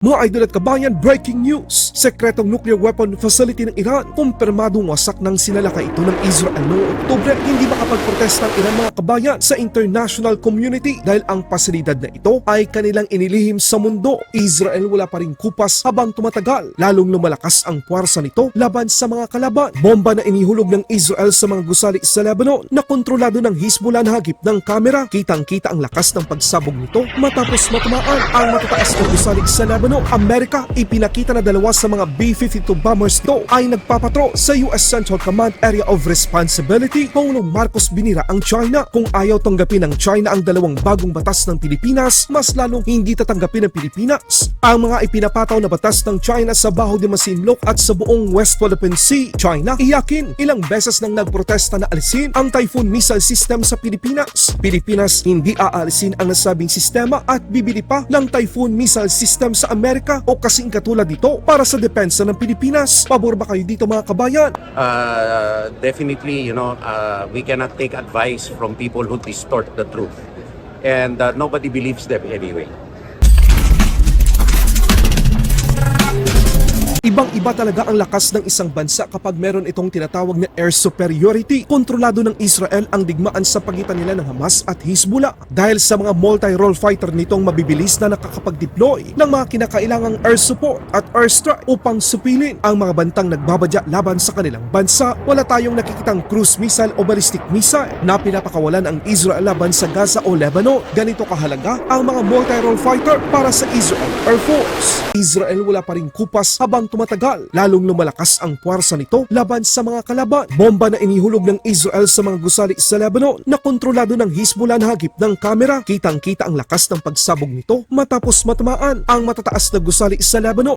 Mga idol at kabayan, breaking news! Sekretong nuclear weapon facility ng Iran, kumpirmadong wasak ng sinalakay ito ng Israel noong Oktubre. Hindi makapagprotesta ang Iran mga kabayan sa international community dahil ang pasilidad na ito ay kanilang inilihim sa mundo. Israel wala pa rin kupas habang tumatagal, lalong lumalakas ang puwersa nito laban sa mga kalaban. Bomba na inihulog ng Israel sa mga gusali sa Lebanon na kontrolado ng Hezbollah na hagip ng kamera. Kitang-kita ang lakas ng pagsabog nito matapos matamaan ang matataas na gusali sa Lebanon. Amerika, ipinakita na dalawa sa mga B-52 bombers nito ay nagpapatro sa US Central Command Area of Responsibility. Pangulong Marcos binira ang China. Kung ayaw tanggapin ng China ang dalawang bagong batas ng Pilipinas, mas lalong hindi tatanggapin ng Pilipinas. Ang mga ipinapataw na batas ng China sa Baho de Masinloc at sa buong West Philippine Sea, China, iyakin ilang beses nang nagprotesta na alisin ang Typhoon missile system sa Pilipinas. Pilipinas hindi aalisin ang nasabing sistema at bibili pa ng Typhoon missile system sa Amerika o kasing katulad nito para sa depensa ng Pilipinas. Pabor ba kayo dito mga kabayan? uh, definitely, you know, uh, we cannot take advice from people who distort the truth. And uh, nobody believes them anyway. Ibang-iba talaga ang lakas ng isang bansa kapag meron itong tinatawag na air superiority. Kontrolado ng Israel ang digmaan sa pagitan nila ng Hamas at Hezbollah dahil sa mga multi-role fighter nitong mabibilis na nakakapag-deploy ng mga kinakailangang air support at airstrike upang supilin ang mga bantang nagbabadya laban sa kanilang bansa. Wala tayong nakikitang cruise missile o ballistic missile na pinapakawalan ang Israel laban sa Gaza o Lebanon. Ganito kahalaga ang mga multi-role fighter para sa Israel Air Force. Israel wala pa rin kupas habang tumatagal, lalong lumalakas ang puwersa nito laban sa mga kalaban. Bomba na inihulog ng Israel sa mga gusali sa Lebanon na kontrolado ng Hezbollah na hagip ng kamera. Kitang-kita ang lakas ng pagsabog nito matapos matamaan ang matataas na gusali sa Lebanon.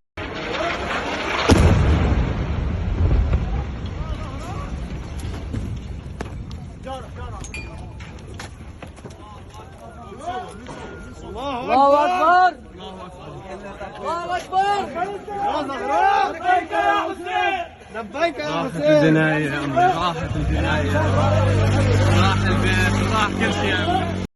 Allah Akbar. الله أكبر. لبيك يا حسين. لبيك يا راحت حسين يا راحت راح البيت راح كل شيء يا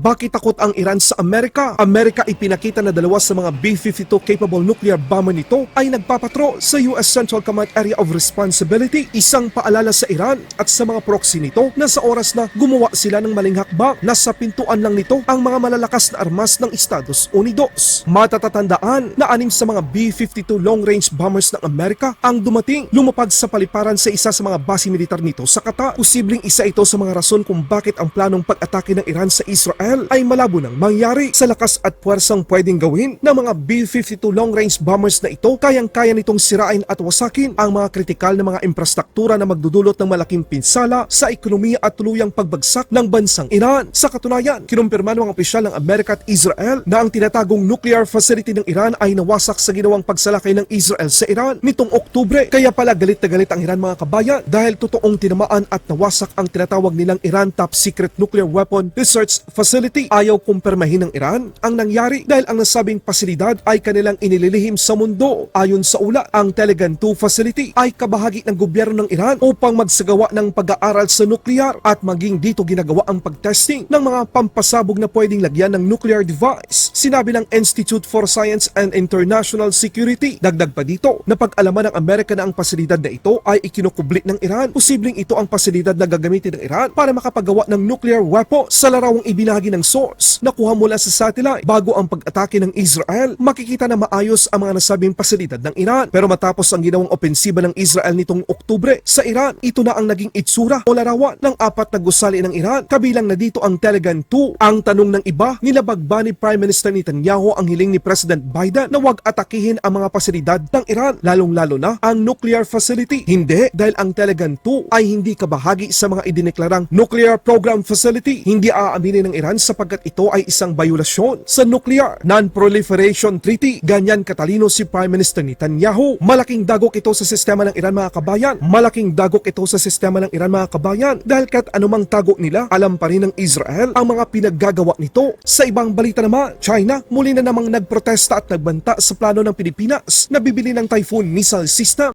Bakit takot ang Iran sa Amerika? Amerika ipinakita na dalawa sa mga B-52 capable nuclear bomber nito ay nagpapatro sa US Central Command Area of Responsibility. Isang paalala sa Iran at sa mga proxy nito na sa oras na gumawa sila ng maling hakbang, nasa pintuan lang nito ang mga malalakas na armas ng Estados Unidos. Matatatandaan na anim sa mga B-52 long-range bombers ng Amerika ang dumating lumapag sa paliparan sa isa sa mga base militar nito sa Qatar. Posibleng isa ito sa mga rason kung bakit ang planong pag-atake ng Iran sa Israel ay malabo nang mangyari sa lakas at puwersang pwedeng gawin ng mga B-52 long-range bombers na ito kayang-kaya nitong sirain at wasakin ang mga kritikal na mga infrastruktura na magdudulot ng malaking pinsala sa ekonomiya at tuluyang pagbagsak ng bansang Iran. Sa katunayan, kinumpirma ng mga opisyal ng Amerika at Israel na ang tinatagong nuclear facility ng Iran ay nawasak sa ginawang pagsalakay ng Israel sa Iran nitong Oktubre. Kaya pala galit na galit ang Iran mga kabayan dahil totoong tinamaan at nawasak ang tinatawag nilang Iran Top Secret Nuclear Weapon Research Facility. Ayaw kumpirmahin ng Iran ang nangyari dahil ang nasabing pasilidad ay kanilang inililihim sa mundo. Ayon sa ula, ang Telegan 2 facility ay kabahagi ng gobyerno ng Iran upang magsagawa ng pag-aaral sa nuklear at maging dito ginagawa ang pagtesting ng mga pampasabog na pwedeng lagyan ng nuclear device. Sinabi ng Institute for Science and International Security. Dagdag pa dito na pag-alaman ng Amerika na ang pasilidad na ito ay ikinukubli ng Iran. Posibleng ito ang pasilidad na gagamitin ng Iran para makapagawa ng nuclear weapon sa larawang ibinahagi ng source na kuha mula sa satellite bago ang pag-atake ng Israel. Makikita na maayos ang mga nasabing pasilidad ng Iran. Pero matapos ang ginawang opensiba ng Israel nitong Oktubre sa Iran, ito na ang naging itsura o larawan ng apat na gusali ng Iran. Kabilang na dito ang Telegan 2. Ang tanong ng iba, nilabag ba ni Prime Minister Netanyahu ang hiling ni President Biden na huwag atakihin ang mga pasilidad ng Iran, lalong-lalo na ang nuclear facility? Hindi, dahil ang Telegan 2 ay hindi kabahagi sa mga idineklarang nuclear program facility. Hindi aaminin ng Iran sapagkat ito ay isang bayulasyon sa Nuclear Non-Proliferation Treaty. Ganyan katalino si Prime Minister Netanyahu. Malaking dagok ito sa sistema ng Iran mga kabayan. Malaking dagok ito sa sistema ng Iran mga kabayan dahil kahit anumang tago nila, alam pa rin ng Israel ang mga pinaggagawa nito. Sa ibang balita naman, China muli na namang nagprotesta at nagbanta sa plano ng Pilipinas na bibili ng Typhoon missile system.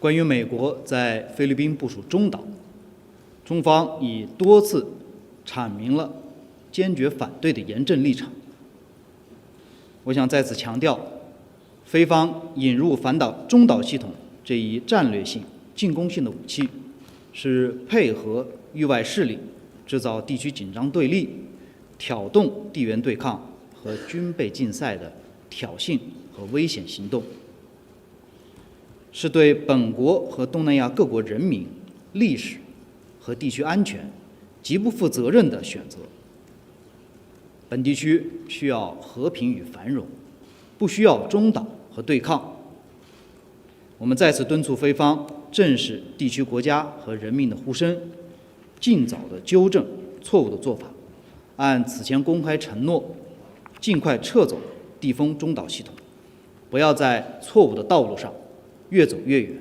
关于美国在菲律宾部署中导，中方已多次阐明了 坚决反对的严正立场。我想再次强调，菲方引入反导中导系统这一战略性、进攻性的武器，是配合域外势力制造地区紧张对立、挑动地缘对抗和军备竞赛的挑衅和危险行动。是对本国和东南亚各国人民、历史和地区安全极不负责任的选择。本地区需要和平与繁荣，不需要中导和对抗。我们再次敦促菲方正视地区国家和人民的呼声，尽早的纠正错误的做法，按此前公开承诺，尽快撤走地风中导系统，不要在错误的道路上越走越远。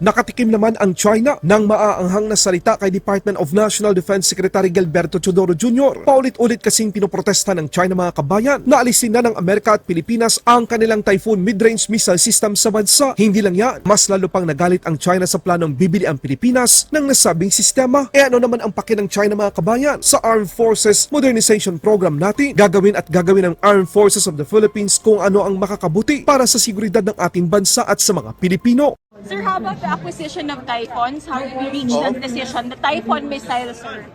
Nakatikim naman ang China ng maaanghang na salita kay Department of National Defense Secretary Gilberto Chodoro Jr. Paulit-ulit kasing pinoprotesta ng China mga kabayan na alisin na ng Amerika at Pilipinas ang kanilang Typhoon mid-range missile system sa bansa. Hindi lang yan, mas lalo pang nagalit ang China sa planong bibili ang Pilipinas ng nasabing sistema. E ano naman ang paki ng China mga kabayan sa Armed Forces Modernization Program natin? Gagawin at gagawin ng Armed Forces of the Philippines kung ano ang makakabuti para sa seguridad ng ating bansa at sa mga Pilipino. Sir, how about the acquisition of Typhons? How did we reach that decision? The Typhon missile, sir.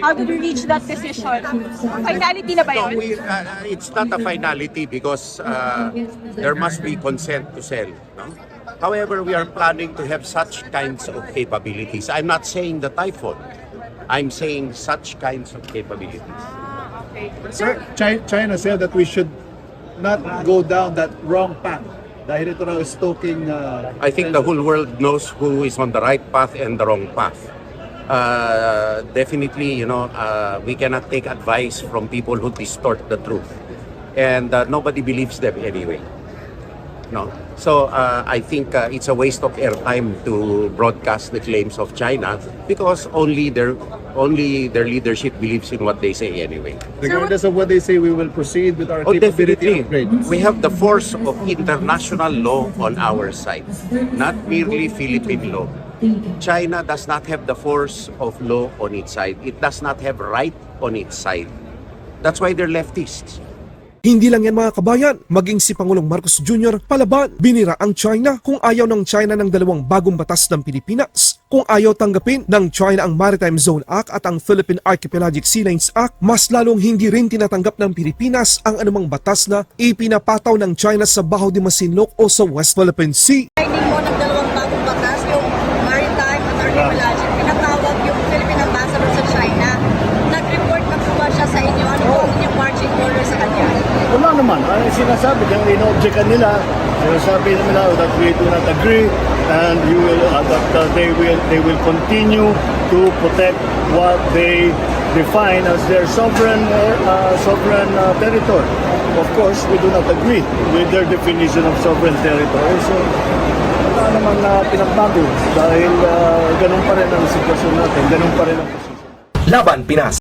How did we reach that decision? Finality na ba No, yun? we, uh, it's not a finality because uh, there must be consent to sell. No? However, we are planning to have such kinds of capabilities. I'm not saying the Typhoon. I'm saying such kinds of capabilities. Okay. Sir, Chi- China said that we should not go down that wrong path. Dahil ito is stalking uh, I think the whole world knows who is on the right path and the wrong path. Uh, definitely, you know, uh, we cannot take advice from people who distort the truth. And uh, nobody believes them anyway. No. So uh, I think uh, it's a waste of airtime to broadcast the claims of China because only their only their leadership believes in what they say anyway. regardless of what they say, we will proceed with our Oh, capability upgrade. We have the force of international law on our side, not merely Philippine law. China does not have the force of law on its side. It does not have right on its side. That's why they're leftists. Hindi lang yan mga kabayan, maging si Pangulong Marcos Jr. palaban, binira ang China kung ayaw ng China ng dalawang bagong batas ng Pilipinas. Kung ayaw tanggapin ng China ang Maritime Zone Act at ang Philippine Archipelagic Sea Lanes Act, mas lalong hindi rin tinatanggap ng Pilipinas ang anumang batas na ipinapataw ng China sa Baho de Masinloc o sa West Philippine Sea. Signing mo ng dalawang bagong batas, yung maritime at archipelagic, pinatawag yung Philippine Ambassador sa China. Nag-report na po ba siya sa inyo? Ano po ang inyong marching order sa kanya? Wala naman. Ang sinasabi, yung ino-objectan nila, sinasabi nila that we do not agree and you will, uh, that uh, they will they will continue to protect what they define as their sovereign uh, sovereign uh, territory. Of course, we do not agree with their definition of sovereign territory. So, wala naman na pinagbago dahil uh, ganun pa rin ang sitwasyon natin, ganun pa rin ang posisyon. Laban Pinas